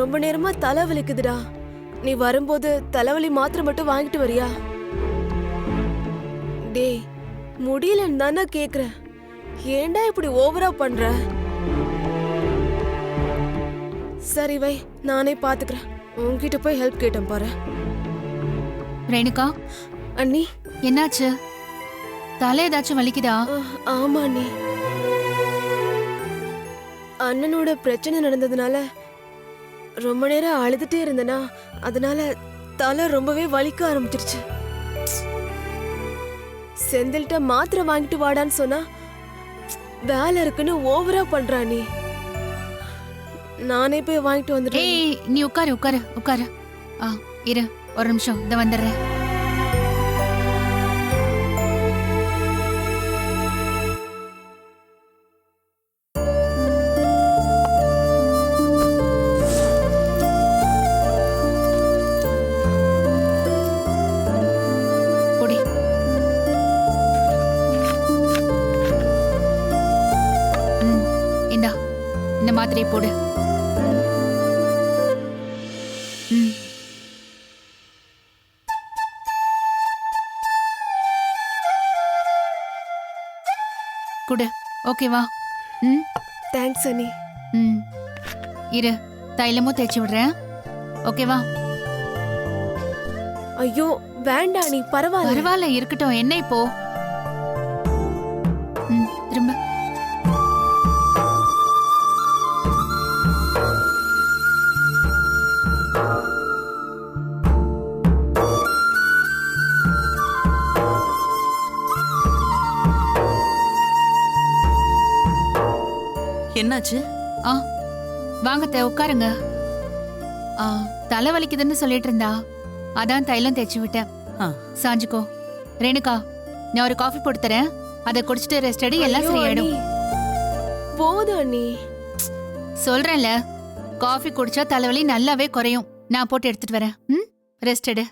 ரொம்ப நேரமா தலை வலிக்குதுடா. நீ வரும்போது தலைவலி மாத்திரை மட்டும் வாங்கிட்டு வரியா? டேய் முடியலன்னு தானே கேக்குறேன். ஏன்டா இப்படி ஓவரா பண்ற? சரி வை நானே பாத்துக்கிறேன். உன்கிட்ட போய் ஹெல்ப் கேட்டேன் பாரு. ரேணுகா? அண்ணி? என்னாச்சு? தலை ஏதாச்சும் வலிக்குதா? ஆமா அண்ணி. அண்ணனோட பிரச்சனை நடந்ததுனால ரொம்ப நேரம் அழுதுட்டே இருந்தனா அதனால தலை ரொம்பவே வலிக்க ஆரம்பிச்சிருச்சு. செந்தில்கிட்ட மாத்திரை வாங்கிட்டு வாடான்னு சொன்னா வேலை இருக்குன்னு ஓவரா பண்றா நீ. நானே போய் வாங்கிட்டு வந்துட்டேன் ஏய் நீ உட்காரு உட்காரு உட்காரு. ஆ இரு ஒரு நிமிஷம் இந்த வந்துடுறேன். இந்த மாத்திரையை போடு. குடு. ஓகேவா ம். தேங்க்ஸ் அண்ணி ம். இரு. தைலமும் தேய்ச்சி விடுறேன். ஓகேவா ஐயோ வேண்டாம் நீ பரவாயில்ல. பரவாயில்ல இருக்கட்டும். என்ன இப்போ? என்னாச்சு? ஆ வாங்க தே உட்காருங்க. ஆ தலை வலிக்குதுன்னு சொல்லிட்டு இருந்தா அதான் தைலம் தேய்ச்சி விட்டேன். ஆ. சாஞ்சுக்கோ. ரேணுகா நான் ஒரு காஃபி போட்டு தரேன். அதை குடிச்சிட்டு ரெஸ்ட் எடு எல்லாம் ஐயோ, சரியாயிடும். அண்ணி. போதும் அண்ணி. சொல்றேன்ல காஃபி குடிச்சா தலைவலி நல்லாவே குறையும். நான் போட்டு எடுத்துட்டு வரேன். ம் ரெஸ்ட் எடு.